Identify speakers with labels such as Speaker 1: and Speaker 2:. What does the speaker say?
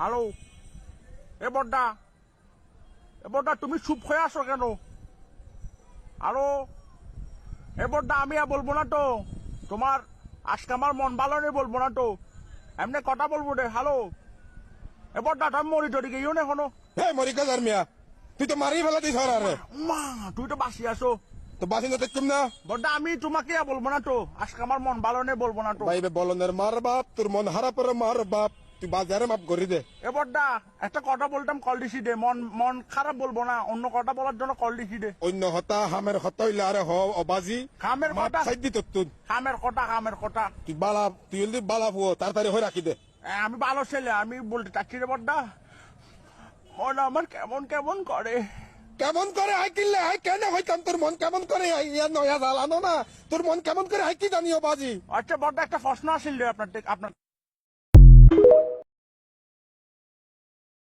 Speaker 1: Hello এ বড্ডা এ বড্ডা তুমি চুপ হয়ে আসো কেন? হ্যালো এ বড্ডা আমি আর বলব না তো। তোমার আজকে আমার মন ভালো নেই বলব না তো। এমনি কথা বলব রে হ্যালো? এ বড্ডা তুমি মরি টরি গিয়েও না এখনও।
Speaker 2: হে মরিকা যার মিয়া। তুই তো মারি ফেলা দিস আরে
Speaker 1: মা তুই তো বাসি আসো
Speaker 2: তো বাসিন্দা দেখতুম না?
Speaker 1: বড্ডা আমি তোমাকে আর বলব না তো। আজকে আমার মন ভালো নেই বলব না তো।
Speaker 2: ভাই বলনের মার বাপ তোর মন হারা পরে মার বাপ। তুই বাজারে মাপ করি দে।
Speaker 1: একটা কথা বলতাম কল দিছি দে। মন মন খারাপ বলব না অন্য কথা বলার জন্য কল দিছি দে।
Speaker 2: অন্য হতা হামের হতা হইলে আরে হ অবাজি।
Speaker 1: খামের
Speaker 2: মাপ
Speaker 1: কথা
Speaker 2: সাইড দি তোর তুই।
Speaker 1: খামের কথা খামের কথা।
Speaker 2: তুই বালা তুই যদি বালা ফুয়ো তাড়াতাড়ি হয়ে রাখি দে।
Speaker 1: এ, আমি ভালো ছেলে আমি বলতে চাচ্ছি রে বড্ডা। মন আমার কেমন কেমন করে?
Speaker 2: কেমন করে হাই কিনলে হাই কেন হইতাম? তোর মন কেমন করে? ইয়া নয়া জ্বালানো না। তোর মন কেমন করে হাই কি জানিও বাজি
Speaker 1: আচ্ছা বড্ডা একটা প্রশ্ন আসিল রে আপনার থেকে- you.